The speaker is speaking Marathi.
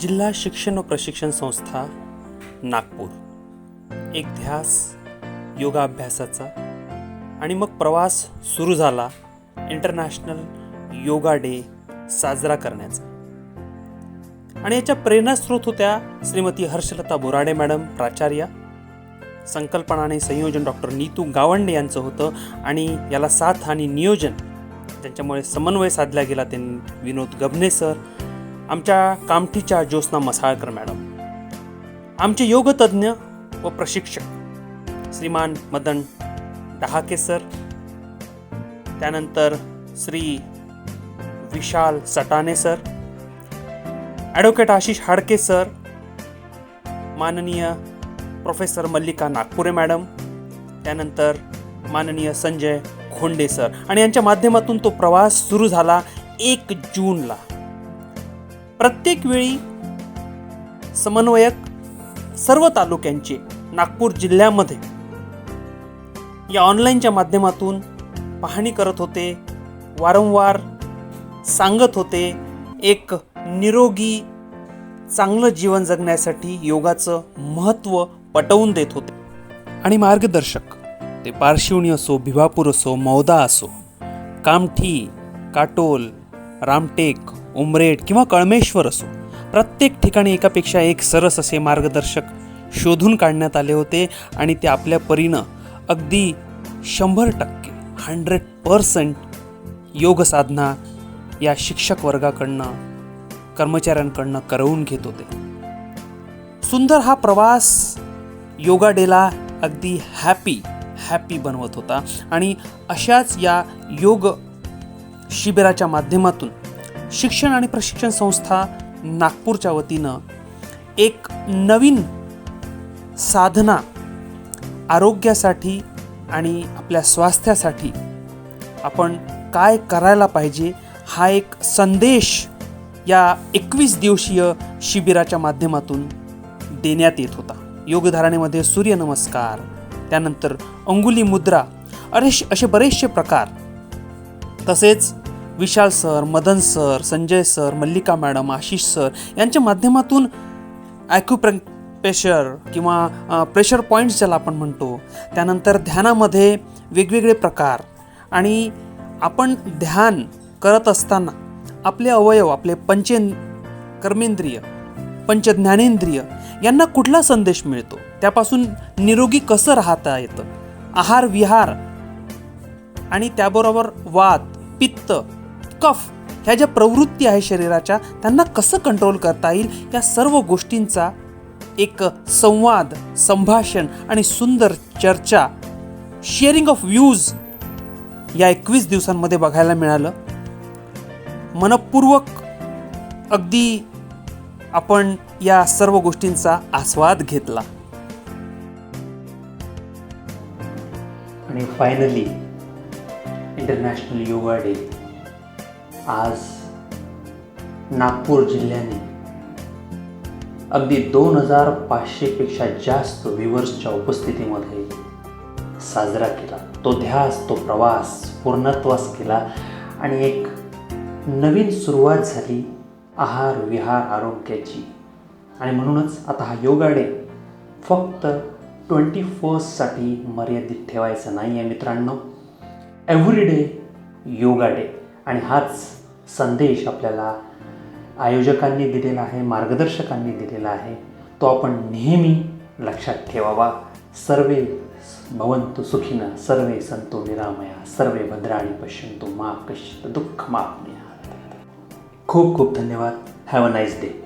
जिल्हा शिक्षण व प्रशिक्षण संस्था नागपूर. एक ध्यास योगाभ्यासाचा आणि मग प्रवास सुरू झाला इंटरनॅशनल योगा डे साजरा करण्याचा. आणि याच्या प्रेरणास्रोत होत्या श्रीमती हर्षलता बोराडे मॅडम प्राचार्य संकल्पना आणि संयोजन डॉक्टर नीतू गावंडे यांचं होतं आणि याला साथ आणि नियोजन त्यांच्यामुळे समन्वय साधला गेला ते विनोद गबने सर आमच्या कामठीच्या ज्योत्स्ना मसाळकर मॅडम. आमचे योगतज्ञ व प्रशिक्षक श्रीमान मदन डहाके सर त्यानंतर Shri Vishal Satane sir advocate Ashish Hadke sir माननीय प्रोफेसर मल्लिका नागपुरे मॅडम त्यानंतर माननीय संजय खोंडे सर. आणि यांच्या माध्यमातून तो प्रवास सुरू झाला एक जूनला. प्रत्येक वेळी समन्वयक सर्व तालुक्यांचे नागपूर जिल्ह्यामध्ये या ऑनलाईनच्या माध्यमातून पाहणी करत होते वारंवार सांगत होते एक निरोगी चांगलं जीवन जगण्यासाठी योगाचं महत्त्व पटवून देत होते. आणि मार्गदर्शक ते पारशिवणी असो भिवापूर असो मौदा असो कामठी काटोल रामटेक उमरेड किंवा कळमेश्वर असो प्रत्येक ठिकाणी एकापेक्षा एक सरस असे मार्गदर्शक शोधून काढण्यात आले होते आणि ते आपल्या परीनं अगदी शंभर टक्के हंड्रेड पर्सेंट योग साधना या शिक्षक वर्गाकडनं कर्मचाऱ्यांकडनं करवून घेत होते. सुंदर हा प्रवास योगा डेला अगदी हॅपी हॅपी बनवत होता आणि अशाच या योग शिबिराच्या माध्यमातून शिक्षण आणि प्रशिक्षण संस्था नागपूरच्या वतीनं एक नवीन साधना आरोग्यासाठी आणि आपल्या स्वास्थ्यासाठी आपण काय करायला पाहिजे हा एक संदेश या एकवीस दिवसीय शिबिराच्या माध्यमातून देण्यात येत होता. योगधारणेमध्ये सूर्यनमस्कार त्यानंतर अंगुली मुद्रा अरे असे बरेचसे प्रकार. तसेच Vishal sir Madan sir Sanjay sir Mallika madam Ashish sir यांच्या माध्यमातून ॲक्युप्र प्रेशर किंवा प्रेशर पॉईंट्स ज्याला आपण म्हणतो त्यानंतर ध्यानामध्ये वेगवेगळे प्रकार आणि आपण ध्यान करत असताना आपले अवयव आपले पंचे कर्मेंद्रिय पंचज्ञानेंद्रिय यांना कुठला संदेश मिळतो? त्यापासून निरोगी कसं राहता येतं? आहार विहार आणि त्याबरोबर वात पित्त कफ ह्या ज्या प्रवृत्ती आहे शरीराच्या त्यांना कसं कंट्रोल करता येईल? या सर्व गोष्टींचा एक संवाद संभाषण आणि सुंदर चर्चा शेअरिंग ऑफ व्ह्यूज या एकवीस दिवसांमध्ये बघायला मिळालं. मनपूर्वक अगदी आपण या सर्व गोष्टींचा आस्वाद घेतला. आणि फायनली इंटरनॅशनल योगा डे आज नागपूर जिल्ह्याने अगदी दोन हजार पाचशेपेक्षा जास्त व्ह्युअर्सच्या उपस्थितीमध्ये साजरा केला. तो ध्यास तो प्रवास पूर्णत्वास केला आणि एक नवीन सुरुवात झाली आहार विहार आरोग्याची. आणि म्हणूनच आता हा योगा डे फक्त ट्वेंटी फर्स्टसाठी मर्यादित ठेवायचा नाही आहे मित्रांनो. Every day yoga day. आणि हाच संदेश आपल्याला आयोजकांनी दिलेला आहे मार्गदर्शकांनी दिलेला आहे तो आपण नेहमी लक्षात ठेवावा. सर्वे भवंतु सुखिन सर्वे संतो निरामया सर्वे भद्राणी पश्यंतु मा कश्चित दुःख मापण्या खूप खूप धन्यवाद. Have a nice day